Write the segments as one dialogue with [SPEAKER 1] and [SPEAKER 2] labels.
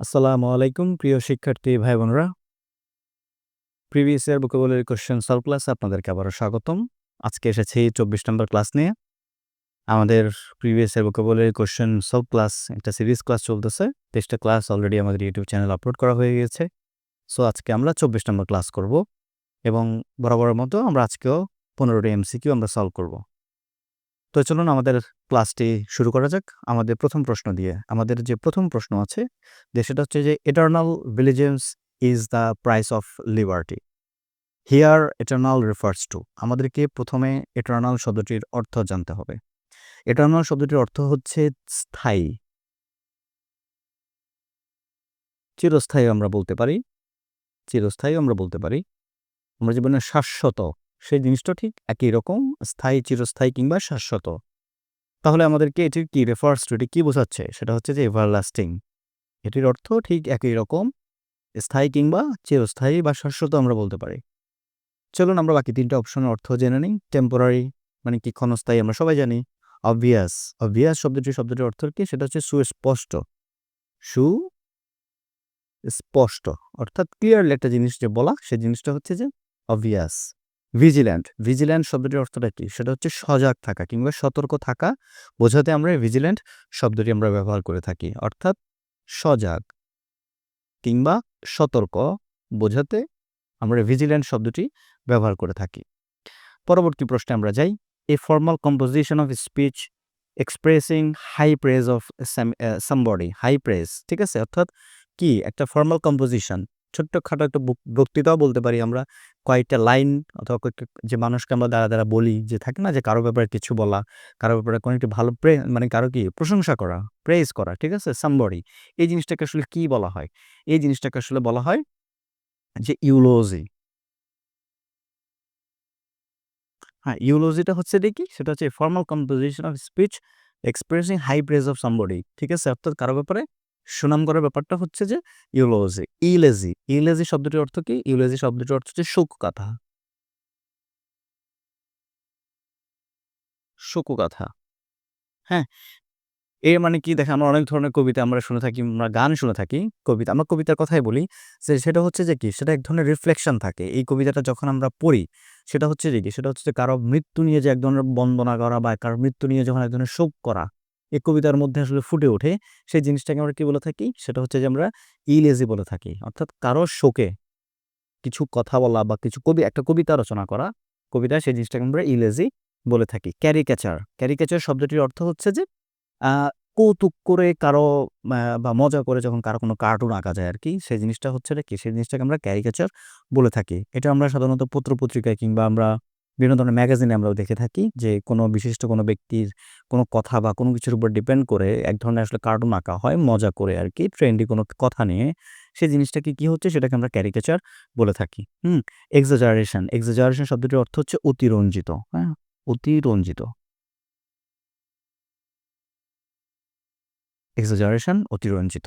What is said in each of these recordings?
[SPEAKER 1] আসসালামু আলাইকুম, প্রিয় শিক্ষার্থী ভাই বোনেরা previous year vocabulary question solve ক্লাসে আপনাদেরকে আবারও স্বাগতম। আজকে এসেছি চব্বিশ নম্বর ক্লাস নিয়ে। আমাদের previous year vocabulary question solve class একটা সিরিজ ক্লাস চলতেছে। তেইশটা ক্লাস অলরেডি আমাদের ইউটিউব চ্যানেল আপলোড করা হয়ে গেছে। সো আজকে আমরা চব্বিশ নম্বর ক্লাস করব এবং বরাবরের মতো আমরা আজকেও পনেরোটি এমসিকিউ আমরা সলভ করব। তো চলুন আমাদের ক্লাসটি শুরু করা যাক আমাদের প্রথম প্রশ্ন দিয়ে। আমাদের যে প্রথম প্রশ্ন আছে যে সেটা হচ্ছে যে eternal vigilance is the price of liberty here eternal refers to আমাদেরকে প্রথমে এটার্নাল শব্দটির অর্থ জানতে হবে। এটার্নাল শব্দটির অর্থ হচ্ছে স্থায়ী। চিরস্থায়ী আমরা বলতে পারি। চিরস্থায়ী আমরা বলতে পারি। আমরা জীবনে শাশ্বত সেই জিনিসটা ঠিক একই রকম, স্থায়ী, চিরস্থায়ী কিংবা শাশ্বত। তাহলে আমাদেরকে এটির কি রেফার্স টু এটি কি বোঝাচ্ছে? সেটা হচ্ছে যে এভারলাস্টিং এটির অর্থ ঠিক একই রকম, স্থায়ী কিংবা চিরস্থায়ী বা শাশ্বত আমরা বলতে পারি। চলুন আমরা বাকি তিনটা অপশনের অর্থ জেনে নিই। টেম্পোরারি মানে কি ক্ষণস্থায়ী আমরা সবাই জানি। অবভিয়াস অবভিয়াস শব্দটি শব্দটির অর্থ কি? সেটা হচ্ছে সুস্পষ্ট। সু স্পষ্ট। অর্থাৎ ক্লিয়ারলি একটা জিনিস যে বলা সেই জিনিসটা হচ্ছে যে অবভিয়াস ভিজিল্যান্ট। ভিজিল্যান্ট শব্দটির অর্থটা কি? সেটা হচ্ছে সজাগ থাকা কিংবা সতর্ক থাকা। বোঝাতে আমরা ভিজিল্যান্ট শব্দটি আমরা ব্যবহার করে থাকি। অর্থাৎ সজাগ কিংবা সতর্ক বোঝাতে আমরা ভিজিল্যান্ট শব্দটি ব্যবহার করে থাকি। পরবর্তী প্রশ্নে আমরা যাই। A formal composition of speech expressing high praise of somebody high praise ঠিক আছে? অর্থাৎ কি? একটা ফর্মাল কম্পোজিশন ছোট্টখাটো একটা বক- বক্তৃতাও বলতে পারি আমরা। কয়েকটা লাইন অথবা কয়েকটা যে মানুষকে আমরা দ্বারা দ্বারা বলি, যে থাকে না যে কারও ব্যাপারে কিছু বলা, কারও ব্যাপারে কোনো একটি ভালো প্রে মানে কারও কি প্রশংসা করা প্রেজ করা, ঠিক আছে? সামবডি এই জিনিসটাকে আসলে কি বলা হয়? এই জিনিসটাকে আসলে বলা হয় যে ইউলোজি হ্যাঁ ইউলোজিটা হচ্ছে দেখি, সেটা হচ্ছে formal composition of speech expressing high praise of somebody ঠিক আছে? অর্থাৎ কারও ব্যাপারে সুনাম করার ব্যাপারটা হচ্ছে যে ইউলোজি ইলেজি ইলেজি শব্দটির অর্থ কি? ইউলেজি শব্দটির অর্থ হচ্ছে শোক কথা। শোক কথা। হ্যাঁ এর মানে কি? দেখেন, আমরা অনেক ধরনের কবিতা আমরা শুনে থাকি, আমরা গান শুনে থাকি, কবিতা, আমরা কবিতার কথাই বলি যে সেটা হচ্ছে যে কি? সেটা এক ধরনের রিফ্লেকশন থাকে। এই কবিতাটা যখন আমরা পড়ি, সেটা হচ্ছে যে কি? সেটা হচ্ছে যে কারও মৃত্যু নিয়ে যে এক ধরনের বন্দনা করা বা কারও মৃত্যু নিয়ে যখন এক ধরনের শোক করা এই কবিতার মধ্যে আসলে ফুটে ওঠে। সেই জিনিসটাকে আমরা কি বলে থাকি? সেটা হচ্ছে যে আমরা ইলেজি বলে থাকি। অর্থাৎ কারও শোকে কিছু কথা বলা বা কিছু কবি, একটা কবিতা রচনা করা কবিতা সেই জিনিসটাকে আমরা ইলেজি বলে থাকি। ক্যারিকেচার। ক্যারিকেচার শব্দটির অর্থ হচ্ছে যে কৌতুক করে কারও বা মজা করে যখন কারও কোনো কার্টুন আঁকা যায় আর কি সেই জিনিসটা হচ্ছে কি? সেই জিনিসটাকে আমরা ক্যারিকেচার বলে থাকি। এটা আমরা সাধারণত পত্রপত্রিকায় কিংবা আমরা বিভিন্ন ধরনের ম্যাগাজিনে আমরাও দেখে থাকি যে, কোনো বিশিষ্ট কোনো ব্যক্তির কোনো কথা বা কোনো কিছুর উপর ডিপেন্ড করে এক ধরনের আসলে কার্টুন আঁকা হয়, মজা করে আর কি ট্রেন্ডি কোনো কথা নিয়ে। সেই জিনিসটাকে কি হচ্ছে সেটাকে আমরা ক্যারিকেচার বলে থাকি। হুম এক্সাজারেশন এক্সাজারেশন শব্দটির অর্থ হচ্ছে অতিরঞ্জিত হ্যাঁ অতিরঞ্জিত। এক্সাজারেশন অতিরঞ্জিত।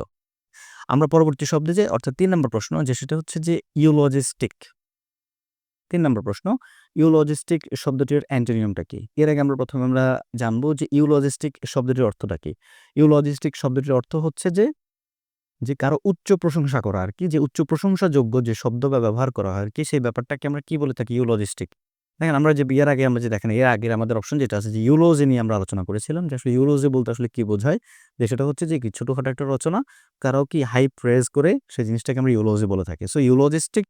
[SPEAKER 1] আমরা পরবর্তী শব্দে যে, অর্থাৎ তিন নম্বর প্রশ্ন, যে সেটা হচ্ছে যে ইউলজিস্টিক তিন নম্বর প্রশ্ন, ইউলজিস্টিক শব্দটির অ্যান্টোনিয়ামটা কি? এর আগে আমরা প্রথমে আমরা জানব যে ইউলজিস্টিক শব্দটির অর্থটা কি? ইউলজিস্টিক শব্দটির অর্থ হচ্ছে যে যে কারও উচ্চ প্রশংসা করা আর কি, যে উচ্চ প্রশংসাযোগ্য যে শব্দ বা ব্যবহার করা হয় আর কি, সেই ব্যাপারটাকে আমরা কি বলে থাকি? ইউলজিস্টিক। দেখেন, আমরা যে বিয়ের আগে আমরা যে দেখেন, এর আগের আমাদের অপশন যেটা আছে যে ইউলোজি নিয়ে আমরা আলোচনা করেছিলাম, যে আসলে ইউলোজি বলতে আসলে কি বোঝায়? যে সেটা হচ্ছে যে কি, ছোটোখাটো একটা রচনা, কারও কি হাই প্রেজ করে সেই জিনিসটাকে আমরা ইউলোজি বলে থাকি। সো ইউলজিস্টিক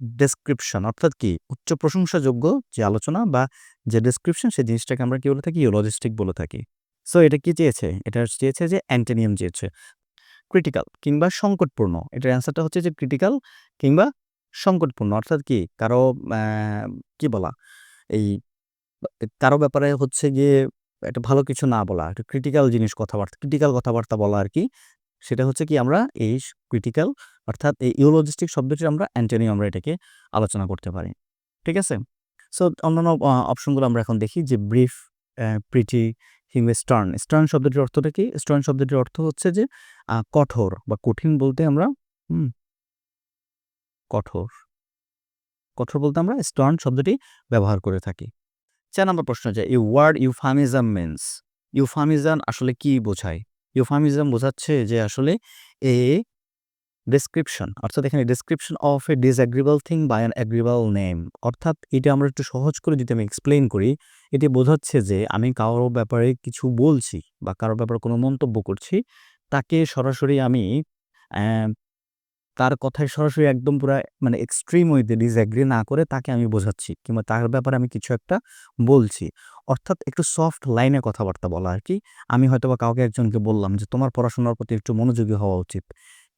[SPEAKER 1] ডেসক্রিপশন অর্থাৎ কি? উচ্চ প্রশংসাযোগ্য যে আলোচনা বা যে ডেসক্রিপশন সেই জিনিসটাকে আমরা কি বলে থাকি? ইউলজিস্টিক বলে থাকি। সো এটা কি চেয়েছে? এটা চেয়েছে যে অ্যান্টেনিয়াম চেয়েছে। ক্রিটিক্যাল কিংবা সংকটপূর্ণ। এটার অ্যান্সারটা হচ্ছে যে ক্রিটিক্যাল কিংবা সংকটপূর্ণ। অর্থাৎ কি? কারও কি বলা? এই কারও ব্যাপারে হচ্ছে গিয়ে একটা ভালো কিছু না বলা। একটা ক্রিটিক্যাল জিনিস কথাবার্তা ক্রিটিক্যাল কথাবার্তা বলা আর কি। সেটা হচ্ছে কি আমরা এই ক্রিটিক্যাল অর্থাৎ এই ইউলজিস্টিক শব্দটির আমরা অ্যান্টেনিয়াম আমরা এটাকে আলোচনা করতে পারি। ঠিক আছে? সো অন্যান্য অপশনগুলো আমরা এখন দেখি যে ব্রিফ প্রিটি কিংবা স্টার্ন স্টার্ন শব্দটির অর্থটা কি? স্টার্ন শব্দটির অর্থ হচ্ছে যে কঠোর বা কঠিন বলতে আমরা কঠোর। কঠোর বলতে আমরা স্টার্ন শব্দটি ব্যবহার করে থাকি। চার নম্বর প্রশ্ন যে you word euphemism means euphemism আসলে কি বোঝায়? ইউফামিজম বোঝাচ্ছে যে আসলে এ ডেসক্রিপশন অর্থাৎ এখানে description of a disagreeable thing by an agreeable name অর্থাৎ এটা আমরা একটু সহজ করে যদি আমি এক্সপ্লেন করি, এটি বোঝাচ্ছে যে আমি কারোর ব্যাপারে কিছু বলছি বা কারোর ব্যাপারে কোনো মন্তব্য করছি, তাকে সরাসরি আমি তার কথায় সরাসরি একদম পুরা মানে এক্সট্রিম ওয়েতে ডিসঅ্যাগ্রি না করে তাকে আমি বোঝাচ্ছি কিংবা তার ব্যাপারে আমি কিছু একটা বলছি। অর্থাৎ একটু সফট লাইনে কথাবার্তা বলা আর কি। আমি হয়তো বা কাউকে একজনকে বললাম যে, তোমার পড়াশোনার প্রতি একটু মনোযোগী হওয়া উচিত।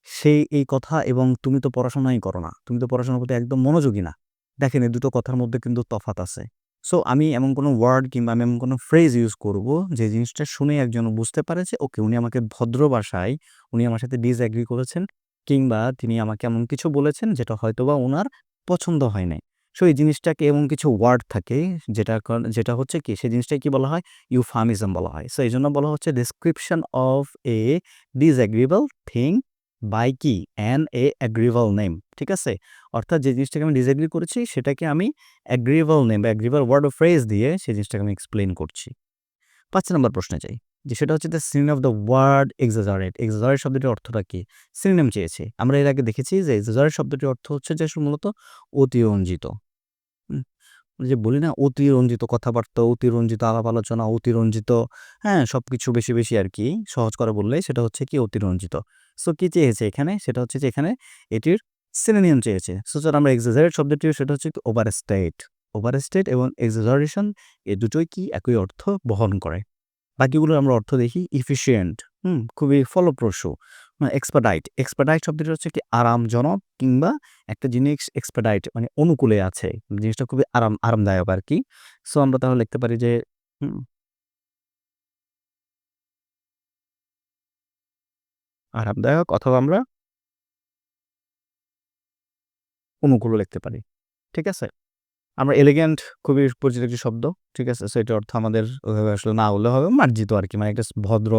[SPEAKER 1] সেই এই কথা এবং তুমি তো পড়াশোনাই করো না। তুমি তো পড়াশোনার প্রতি একদম মনোযোগী না। দেখেন, এই দুটো কথার মধ্যে কিন্তু তফাত আছে। সো আমি এমন কোনো ওয়ার্ড কিংবা আমি এমন কোনো ফ্রেজ ইউজ করব যে, জিনিসটা শুনে একজন বুঝতে পারে যে, ওকে, উনি আমাকে ভদ্র ভাষায়, উনি আমার সাথে ডিসঅ্যাগ্রি করেছেন। কিংবা তিনি আমাকে এমন কিছু বলেছেন যেটা হয়তোবা ওনার পছন্দ হয় নাই। সো, এই জিনিসটাকে এমন কিছু ওয়ার্ড থাকে যেটা যেটা হচ্ছে কি, সেই জিনিসটাকে কি বলা হয়? ইউফামিজম বলা হয়। সো এই জন্য বলা হচ্ছে description of a disagreeable thing by কি অ্যান এ অ্যাগ্রিভাল নেম ঠিক আছে? অর্থাৎ যে জিনিসটাকে আমি ডিসএগ্রি করেছি, সেটাকে আমি অ্যাগ্রিভাল নেম বা অ্যাগ্রিভাল ওয়ার্ড অফ ফ্রেজ দিয়ে সেই জিনিসটাকে আমি এক্সপ্লেন করছি। পাঁচ নম্বর প্রশ্নে যাই। যে সেটা হচ্ছে the sin of the word exaggerate exaggerate শব্দটির অর্থটা কি? সিনেম চেয়েছে। আমরা এর আগে দেখেছি যে এক্সাজারেট শব্দটির অর্থ হচ্ছে যে মূলত অতিরঞ্জিত। যে বলি না, অতিরঞ্জিত কথাবার্তা, অতিরঞ্জিত আলাপ আলোচনা, অতিরঞ্জিত হ্যাঁ সব কিছু বেশি বেশি আর কি, সহজ করে বললে সেটা হচ্ছে কি অতিরঞ্জিত। সো কি চেয়েছে এখানে? সেটা হচ্ছে যে এখানে এটির সিনোনিয়াম চেয়েছে। সো স্যার আমরা এক্সাজারেট শব্দটি সেটা হচ্ছে ওভার স্টেট ওভার স্টেট এবং এক্সাজারেশন এ দুটোই কি একই অর্থ বহন করে? বাকিগুলোর আমরা অর্থ দেখি ইফিসিয়েন্ট হুম, খুবই ফলপ্রসূ এক্সপার্টাইট এক্সপার্টাইট শব্দটি হচ্ছে কি আরামজনক কিংবা একটা জিনিস এক্সপার্টাইট মানে অনুকূলে আছে, জিনিসটা খুবই আরাম, আরামদায়ক আর কি সো আমরা তাহলে লিখতে পারি যে আরামদায়ক অথবা আমরা অনুকূল লিখতে পারি, ঠিক আছে? আমরা এলিগেন্ট খুবই পরিচিত একটি শব্দ, ঠিক আছে? সেটা অর্থ আমাদের ওইভাবে আসলে না হলে হবে, মার্জিত আর কি মানে একটা ভদ্র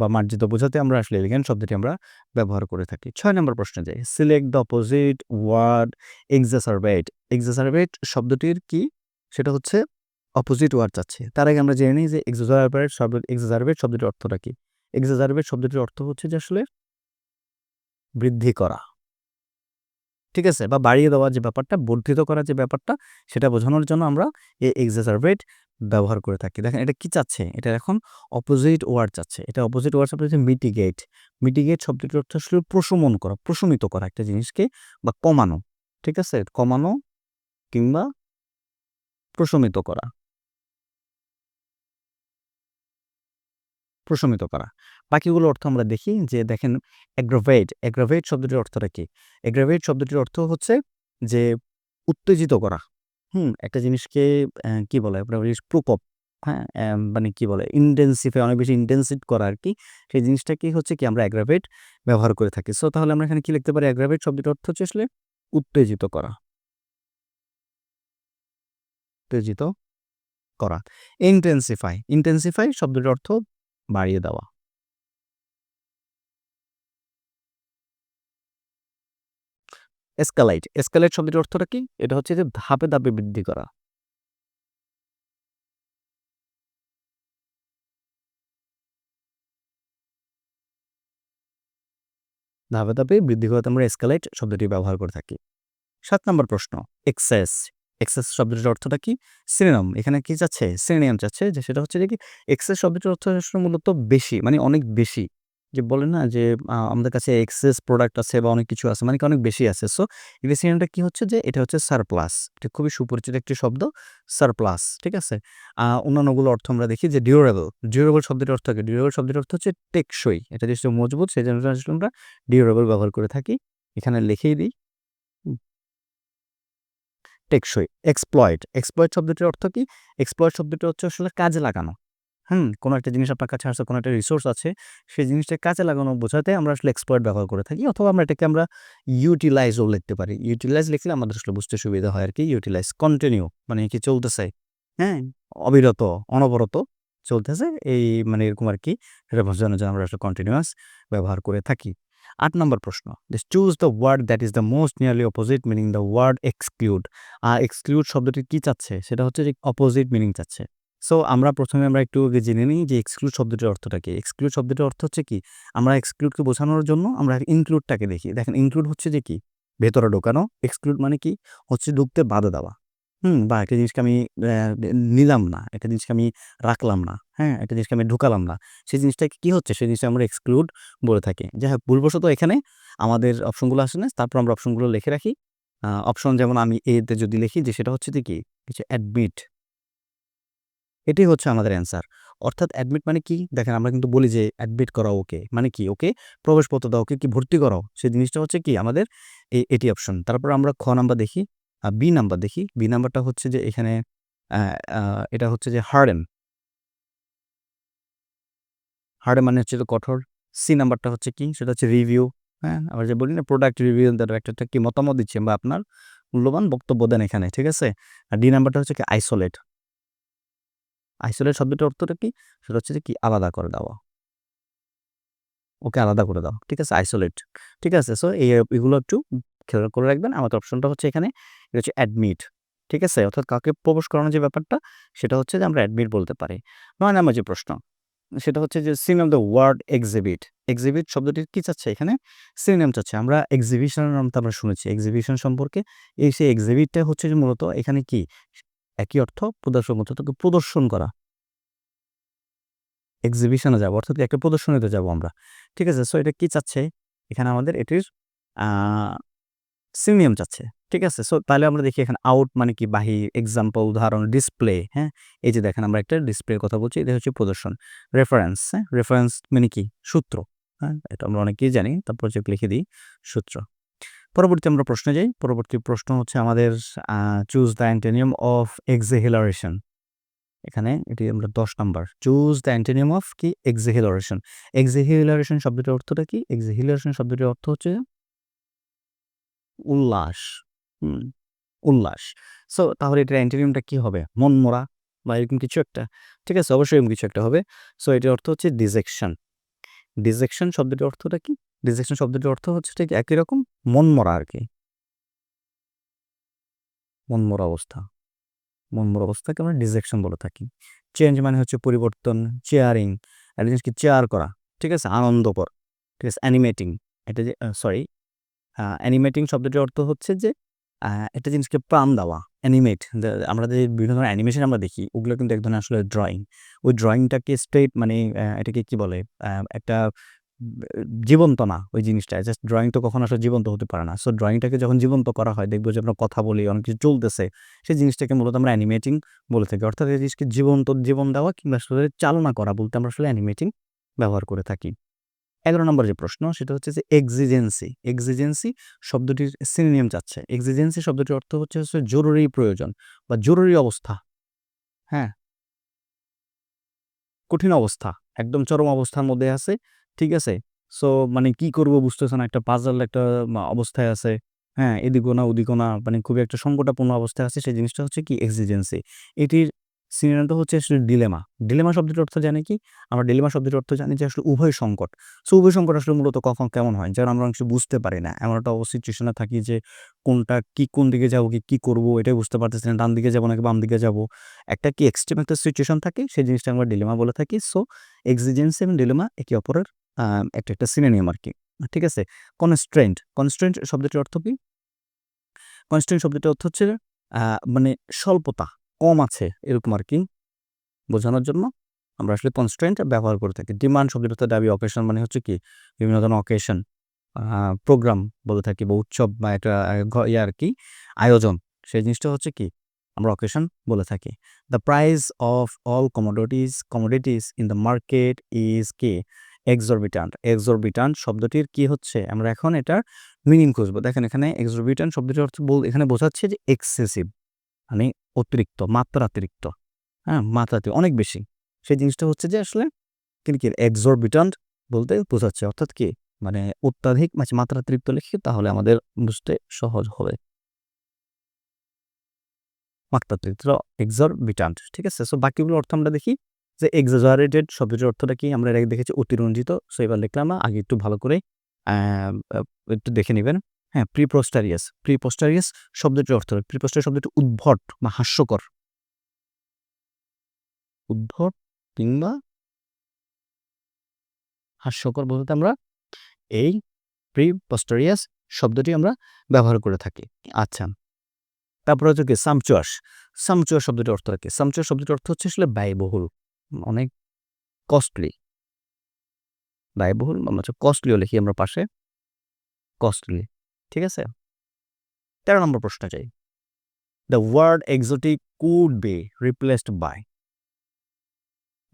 [SPEAKER 1] বা মার্জিত বোঝাতে আমরা আসলে এলিগেন্ট শব্দটি আমরা ব্যবহার করে থাকি। ছয় নম্বর প্রশ্নে যাই। Select the opposite word exacerbate exacerbate শব্দটির কি? সেটা হচ্ছে অপোজিট ওয়ার্ড চাচ্ছে। তার আগে আমরা জেনে নিই যে এক্সাজারবেট শব্দ এক্সাজারবেট শব্দটির অর্থটা কি? এক্সাজারবেট শব্দটির অর্থ হচ্ছে যে আসলে বৃদ্ধি করা। ঠিক আছে? বা বাড়িয়ে দেওয়ার যে ব্যাপারটা, বর্ধিত করার যে ব্যাপারটা, সেটা বোঝানোর জন্য আমরা এই এক্সাজারবেট ব্যবহার করে থাকি। দেখেন, এটা কি চাচ্ছে? এটা এখন অপোজিট ওয়ার্ড চাচ্ছে। এটা অপোজিট ওয়ার্ড শব্দ হচ্ছে মিটিগেট মিটিগেট শব্দটির অর্থ আসলে প্রশমন করা, প্রশমিত করা একটা জিনিসকে, বা কমানো, ঠিক আছে? কমানো কিংবা প্রশমিত করা। প্রশমিত করা। বাকিগুলো অর্থ আমরা দেখি যে, দেখেন অ্যাগ্রাভেট অ্যাগ্রাভেট শব্দটির অর্থটা কি? অ্যাগ্রাভেট শব্দটির অর্থ হচ্ছে যে, উত্তেজিত করা। হুম, একটা জিনিসকে কি বলে? প্রকোপ। হ্যাঁ মানে কি বলে? ইন্টেন্সিফাই অনেক বেশি ইন্টেন্সিভ করা আর কি। সেই জিনিসটা কি হচ্ছে কি আমরা অ্যাগ্রাভেট ব্যবহার করে থাকি। সো তাহলে আমরা এখানে কি লিখতে পারি? অ্যাগ্রাভেট শব্দটির অর্থ হচ্ছে আসলে উত্তেজিত করা। উত্তেজিত করা। ইন্টেন্সিফাই ইন্টেন্সিফাই শব্দটির অর্থ বাড়িয়ে দেওয়া। এসকালাইট এসকালাইট শব্দটির অর্থটা কি? এটা হচ্ছে যে ধাপে ধাপে বৃদ্ধি করা। ধাপে ধাপে বৃদ্ধি করতে আমরা এসকালাইট শব্দটি ব্যবহার করে থাকি। সাত নম্বর প্রশ্ন এক্সেস এক্সেস শব্দটির অর্থটা কি? সিনেমাম এখানে কি যাচ্ছে? সিনেমাম যাচ্ছে যে সেটা হচ্ছে যে কি? এক্সেস শব্দটির অর্থ মূলত বেশি মানে অনেক বেশি। যে বলে না যে আমাদের কাছে এক্সেস প্রোডাক্ট আছে বা অনেক কিছু আছে মানে কি অনেক বেশি আছে। সো ইভেসিয়ানটা কি হচ্ছে যে, এটা হচ্ছে সারপ্লাস এটা খুবই সুপরিচিত একটি শব্দ সারপ্লাস ঠিক আছে? অন্যান্যগুলো অর্থ আমরা দেখি যে ডিউরেবল ডিউরেবল শব্দটির অর্থ কি? ডিউরেবল শব্দটির অর্থ হচ্ছে টেকসই, এটা যেহেতু মজবুত, সেই জন্য আমরা ডিউরেবল ব্যবহার করে থাকি। এখানে লিখেই দিই। টেকসই এক্সপ্লয়েড এক্সপ্লয়েড শব্দটির অর্থ কি? এক্সপ্লয়েড শব্দটি হচ্ছে আসলে কাজে লাগানো। হুম, কোনো একটা জিনিস আপনার কাছে আসছে, কোনো একটা রিসোর্স আছে, সেই জিনিসটা কাজে লাগানো বোঝাতে আমরা আসলে এক্সপ্লয়েড ব্যবহার করে থাকি অথবা আমরা এটাকে আমরা ইউটিলাইজও লিখতে পারি। ইউটিলাইজ লিখলে আমাদের আসলে বুঝতে সুবিধা হয় আর কি ইউটিলাইজ কন্টিনিউ মানে কি চলতেছে হ্যাঁ অবিরত, অনবরত চলতেছে, এই মানে এরকম আর কি সেটা বোঝানোর জন্য আমরা আসলে কন্টিনিউয়াস ব্যবহার করে থাকি। আট নম্বর প্রশ্ন choose the word that is the most nearly opposite meaning the word exclude R exclude শব্দটি কি চাচ্ছে? সেটা হচ্ছে যে অপোজিট মিনিং চাচ্ছে। সো আমরা প্রথমে আমরা একটু জেনে নিই যে এক্সক্লুড শব্দটির অর্থটা কি? এক্সক্লুড শব্দটির অর্থ হচ্ছে কি? আমরা এক্সক্লুডকে বোঝানোর জন্য আমরা ইনক্লুডটাকে দেখি। দেখেন ইনক্লুড হচ্ছে যে কি? ভেতরে ঢোকানো। এক্সক্লুড মানে কি? হচ্ছে ঢুকতে বাধা দেওয়া। হুম, বা একটা জিনিসকে আমি নিলাম না। একটা জিনিসকে আমি রাখলাম না। হ্যাঁ একটা জিনিসকে আমি ঢুকালাম না। সেই জিনিসটাকে কি হচ্ছে? সেই জিনিসটা আমরা এক্সক্লুড বলে থাকি। যাই হোক ভুলবশত এখানে আমাদের অপশনগুলো আসে না। তারপর আমরা অপশনগুলো লিখে রাখি। অপশন যেমন আমি এতে যদি লিখি যে সেটা হচ্ছে যে কি? কিছু অ্যাডমিট এটাই হচ্ছে আমাদের অ্যান্সার অর্থাৎ অ্যাডমিট মানে কি? দেখেন আমরা কিন্তু বলি যে অ্যাডমিট করা ওকে মানে কি? ওকে প্রবেশপত্র দাও ওকে কি ভর্তি করাও? সেই জিনিসটা হচ্ছে কি? আমাদের এটি অপশন তারপর আমরা খ নাম্বার দেখি বি নাম্বার দেখি। বি নাম্বারটা হচ্ছে যে এখানে এটা হচ্ছে যে হার্ডেন হার্ডেন মানে হচ্ছে কঠোর। সি নাম্বারটা হচ্ছে কি? সেটা হচ্ছে রিভিউ হ্যাঁ? আমরা যে বলি না প্রোডাক্ট রিভিউ একটা কি মতামত দিচ্ছেন বা আপনার মূল্যবান বক্তব্য দেন এখানে, ঠিক আছে? আর ডি নাম্বারটা হচ্ছে কি আইসোলেট আইসোলেট শব্দটার অর্থটা কি? সেটা হচ্ছে যে কি? আলাদা করে দেওয়া। ওকে আলাদা করে দাও ঠিক আছে? আইসোলেট ঠিক আছে? সো এই এগুলো একটু খেয়াল করে রাখবেন। আমাদের অপশনটা হচ্ছে এখানে, এটা হচ্ছে অ্যাডমিট ঠিক আছে? অর্থাৎ কাউকে প্রবেশ করানোর যে ব্যাপারটা, সেটা হচ্ছে যে আমরা অ্যাডমিট বলতে পারি। নয় নাম্বার যে প্রশ্ন, সেটা হচ্ছে যে সিনেম দ্য ওয়ার্ড এক্সিবিট এক্সিবিট শব্দটির কি চাচ্ছে এখানে? সিনেম চাচ্ছে। আমরা এক্সিবিশনের নাম তো আমরা শুনেছি। এক্সিবিশন সম্পর্কে এই সেই এক্সিবিটটা হচ্ছে যে মূলত এখানে কি? একই অর্থ প্রদর্শন তোকে প্রদর্শন করা। এক্সিবিশনে যাব, অর্থাৎ একটা প্রদর্শনীতে যাব আমরা। ঠিক আছে সো এটা কি চাচ্ছে? এখানে আমাদের এটির সিনিয়ম চাচ্ছে। ঠিক আছে সো তাহলে আমরা দেখি এখানে আউট মানে কি? বাহির এক্সাম্পল উদাহরণ ডিসপ্লে হ্যাঁ? এই যে দেখেন, আমরা একটা ডিসপ্লের কথা বলছি এটা হচ্ছে প্রদর্শন। রেফারেন্স হ্যাঁ? রেফারেন্স মানে কি? সূত্র হ্যাঁ? এটা আমরা অনেকেই জানি, তারপর যে লিখে দিই সূত্র। পরবর্তী আমরা প্রশ্নে যাই। পরবর্তী প্রশ্ন হচ্ছে আমাদের choose the antonym of exhilaration এখানে এটি আমরা দশ number. Choose the antonym of কি? এক্সেহিলারেশন এক্সেহিলারেশন শব্দটির অর্থটা কি? এক্সেহিলারেশন শব্দটির অর্থ হচ্ছে উল্লাস। উল্লাস। সো তাহলে এটার অ্যান্টেনিয়ামটা কি হবে? মনমরা বা এরকম কিছু একটা। ঠিক আছে? অবশ্যই এরকম কিছু একটা হবে। সো এটির অর্থ হচ্ছে ডিজেকশন ডিজেকশন শব্দটির অর্থটা কি? ডিজেকশন শব্দটির অর্থ হচ্ছে ঠিক একই রকম মনমরা আর কি মনমরা অবস্থা। মনমরা অবস্থাকে আমরা ডিজেকশন বলে থাকি। চেঞ্জ মানে হচ্ছে পরিবর্তন চেয়ারিং একটা জিনিসকে চেয়ার করা, ঠিক আছে? আনন্দকর, ঠিক আছে? অ্যানিমেটিং এটা যে সরি অ্যানিমেটিং শব্দটির অর্থ হচ্ছে যে একটা জিনিসকে প্রাণ দেওয়া অ্যানিমেট আমরা যে বিভিন্ন ধরনের অ্যানিমেশন আমরা দেখি, ওগুলো কিন্তু এক ধরনের আসলে ড্রয়িং ওই ড্রয়িংটাকে স্ট্রেট মানে এটাকে কি বলে একটা জীবন্ত না ওই জিনিসটা। জাস্ট ড্রয়িং তো কখনো আসলে জীবন্ত হতে পারে না। সো ড্রয়িংটাকে যখন জীবন্ত করা হয়, দেখব যে আমরা কথা বলি, অনেক কিছু চলতেছে, সেই জিনিসটাকে মূলত আমরা অ্যানিমেটিং বলে থাকি। অর্থাৎ এই জিনিসকে জীবন্ত, জীবন দেওয়া কিংবা আসলে চালনা করা বলতে আমরা আসলে অ্যানিমেটিং ব্যবহার করে থাকি। এগারো নম্বর যে প্রশ্ন, সেটা হচ্ছে যে এক্সিজেন্সি এক্সিজেন্সি শব্দটির সিনোনিয়াম চাচ্ছে এক্সিজেন্সি শব্দটির অর্থ হচ্ছে হচ্ছে জরুরি প্রয়োজন বা জরুরি অবস্থা। হ্যাঁ? কঠিন অবস্থা। একদম চরম অবস্থার মধ্যে আছে। ঠিক আছে? সো মানে কি করব বুঝতেছে না, একটা পাজল একটা অবস্থায় আছে। হ্যাঁ এদিকও না না মানে খুবই একটা সংকটাপূর্ণ অবস্থায় আছে। সেই জিনিসটা হচ্ছে কি এক্সিজেন্সি এটির সিনোনিয়ামটা হচ্ছে আসলে ডিলেমা ডিলেমা শব্দটির অর্থ জানি কি? আমরা ডিলেমা শব্দটির অর্থ জানি যে আসলে উভয় সংকট। সো উভয় সংকট আসলে মূলত কখন, কেমন হয়? যেন আমরা অনেক বুঝতে পারি না। এমন একটা সিচুয়েশনে থাকি যে কোনটা কি, কোন দিকে যাব, কি কি করব, এটাই বুঝতে পারতেছি না। ডান দিকে যাব নাকি বাম দিকে যাব? একটা কি এক্সট্রিম একটা সিচুয়েশন থাকে, সেই জিনিসটা আমরা ডিলেমা বলে থাকি। সো এক্সিজেন্সি এবং ডিলেমা একে অপরের একটা একটা সিনোনিয়াম আর কি ঠিক আছে? কনস্ট্রেন্ট কনস্ট্রেন্ট শব্দটির অর্থ কি? কনস্ট্রেন্ট শব্দটির অর্থ হচ্ছে মানে স্বল্পতা, কম আছে, এরকম আর কি বোঝানোর জন্য আমরা আসলে কনস্ট্রেন্ট ব্যবহার করে থাকি। ডিমান্ড শব্দটা দাবি অকেশন মানে হচ্ছে কি? বিভিন্ন ধরনের অকেশন প্রোগ্রাম বলে থাকি বা উৎসব বা একটা ইয়ে আর কি আয়োজন। সেই জিনিসটা হচ্ছে কি? আমরা অকেশন বলে থাকি। The price of all commodities commodities in the market is কি এক্সরবিটান্ট এক্সরবিটান্ট শব্দটির কি হচ্ছে? আমরা এখন এটার মিনিং খুঁজবো। দেখেন এখানে এক্সরবিটান্ট শব্দটির অর্থ বল এখানে বোঝাচ্ছে যে এক্সেসিভ মানে অতিরিক্ত, মাত্রাতিরিক্ত। হ্যাঁ মাত্রাতে অনেক বেশি। সেই জিনিসটা হচ্ছে যে আসলে কিন্তু কি এক্সরবিটান্ট বলতে বোঝাচ্ছে। অর্থাৎ কি? মানে অত্যাধিক মানে মাত্রাতিরিক্ত লিখি তাহলে আমাদের বুঝতে সহজ হবে। মাত্রাতিরিক্ত এক্সরবিটান্ট ঠিক আছে? সো বাকিগুলো অর্থ আমরা দেখি। যে এক্সাজারেটেড শব্দটির অর্থটা কি, আমরা আগে দেখেছি অতিরঞ্জিত। সো এবার লিখলাম না আগে একটু ভালো করে একটু দেখে নেবেন। হ্যাঁ প্রিপোস্টারিয়াস প্রিপোস্টারিয়াস শব্দটির অর্থ প্রিপোস্টারিয়াস শব্দটি উদ্ভট বা হাস্যকর। উদ্ভট কিংবা হাস্যকর বলতে আমরা এই প্রিপোস্টারিয়াস শব্দটি আমরা ব্যবহার করে থাকি। আচ্ছা তারপরে হচ্ছে কি সামচুয়াস সামচুয়াস শব্দটির অর্থ কি? সামচুয়াস শব্দটির অর্থ হচ্ছে আসলে ব্যয়বহুল। অনেক কস্টলি ব্যয়বহুল, আমরা হচ্ছে কস্টলিও লিখি আমরা পাশে। কস্টলি ঠিক আছে? তেরো নম্বর প্রশ্ন চাই the word exotic could be replaced by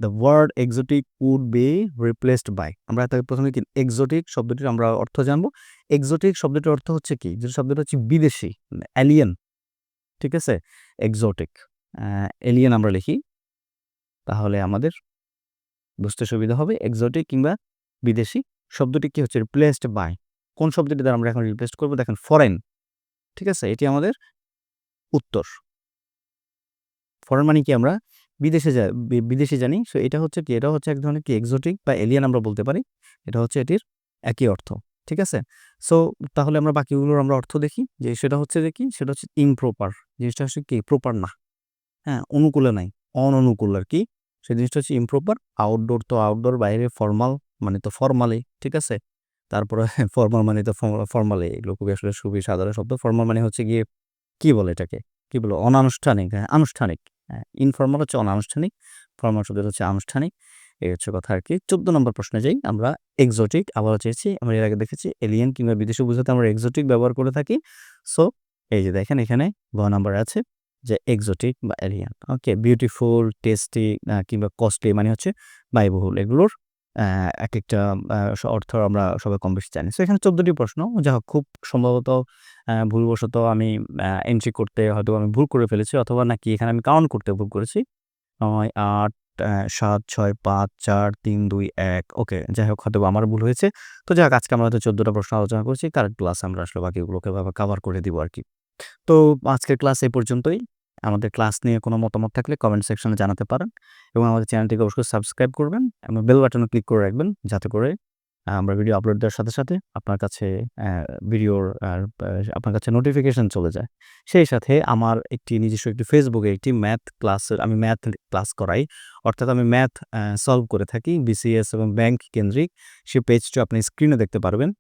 [SPEAKER 1] the word exotic would be replaced by আমরা তাকে প্রথমে কি এক্সোটিক শব্দটির আমরা অর্থ জানব? এক্সোটিক শব্দটির অর্থ হচ্ছে কি? যে শব্দটা হচ্ছে বিদেশি অ্যালিয়েন ঠিক আছে? এক্সোটিক এলিয়েন আমরা লিখি। তাহলে আমাদের বুঝতে সুবিধা হবে এক্সোটিক কিংবা বিদেশি শব্দটি কি হচ্ছে রিপ্লেসড বাই কোন শব্দটি দ্বারা আমরা এখন রিপ্লেস করব? দেখেন ফরেন ঠিক আছে? এটি আমাদের উত্তর। ফরেন মানে কি আমরা বিদেশে যা বিদেশে জানি। সো এটা হচ্ছে কি, এটা হচ্ছে এক ধরনের কি এক্সোটিক বা এলিয়ান আমরা বলতে পারি। এটা হচ্ছে এটির একই অর্থ। ঠিক আছে? সো তাহলে আমরা বাকিগুলোর আমরা অর্থ দেখি। যে সেটা হচ্ছে যে কি? সেটা হচ্ছে ইমপ্রপার জিনিসটা হচ্ছে কি? প্রপার না। হ্যাঁ অনুকূলে নাই। অননুকূল আর কি সেই জিনিসটা হচ্ছে ইমপ্রপার আউটডোর তো আউটডোর বাইরে ফর্মাল মানে তো ফর্মালি ঠিক আছে? তারপরে ফর্মাল মানে তো ফর্মালি এগুলো খুবই আসলে খুবই সাধারণ শব্দ। ফর্মাল মানে হচ্ছে গিয়ে, কি বলে এটাকে? কি বলো? অনানুষ্ঠানিক হ্যাঁ আনুষ্ঠানিক। হ্যাঁ ইনফর্মাল হচ্ছে অনানুষ্ঠানিক ফর্মাল শব্দ হচ্ছে আনুষ্ঠানিক। এই হচ্ছে কথা আর কি চোদ্দ নম্বর প্রশ্নে যাই, আমরা এক্সোটিক আবার চেয়েছি, আমরা এর আগে দেখেছি এলিয়েন কিংবা বিদেশি বুঝাতে আমরা এক্সোটিক ব্যবহার করে থাকি। সো এই যে দেখেন এখানে গ নাম্বার আছে যে এক্সোটিক বা এলিয়ান ওকে বিউটিফুল টেস্টি কিংবা কস্টলি মানে হচ্ছে ব্যয়বহুল। এগুলোর এক একটা অর্থ আমরা সবাই কম বেশি জানি। সো এখানে চোদ্দটি প্রশ্ন, যা হোক খুব সম্ভবত ভুলবশত আমি এন্ট্রি করতে হয়তো আমি ভুল করে ফেলেছি, অথবা নাকি এখানে আমি কাউন্ট করতে ভুল করেছি। নয়, আট সাত, ছয়, পাঁচ, চার, তিন, দুই, এক ওকে যাই হোক, হয়তো আমার ভুল হয়েছে। তো যাই হোক আজকে আমরা হয়তো চোদ্দোটা প্রশ্ন আলোচনা করছি কারেন্ট ক্লাস আমরা আসলে বাকিগুলোকে কাভার করে দিব আর কি তো আজকের ক্লাস এই পর্যন্তই। আমাদের ক্লাস নিয়ে কোনো মতামত থাকলে কমেন্ট সেকশনে জানাতে পারেন এবং আমাদের চ্যানেলটিকে অবশ্যই সাবস্ক্রাইব করবেন এবং বেল বাটনে ক্লিক করে রাখবেন যাতে করে আমরা ভিডিও আপলোড দেওয়ার সাথে সাথে আপনার কাছে ভিডিওর আপনার কাছে নোটিফিকেশন চলে যায়। সেই সাথে আমার একটি নিজস্ব একটি ফেসবুকে একটি ম্যাথ ক্লাসের আমি ম্যাথ ক্লাস করাই। অর্থাৎ আমি ম্যাথ সলভ করে থাকি। বিসিএস এবং ব্যাংক কেন্দ্রিক সেই পেজটি আপনি স্ক্রিনে দেখতে পারবেন।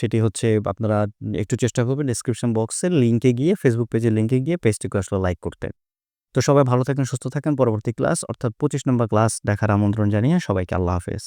[SPEAKER 1] সেটি হচ্ছে আপনারা একটু চেষ্টা করবেন ডিসক্রিপশন বক্সের লিঙ্কে গিয়ে ফেসবুক পেজের লিঙ্কে গিয়ে পেজটিকে আসলে লাইক করতে। তো সবাই ভালো থাকেন, সুস্থ থাকেন। পরবর্তী ক্লাস অর্থাৎ পঁচিশ নম্বর ক্লাস দেখার আমন্ত্রণ জানিয়ে সবাইকে আল্লাহ হাফেজ।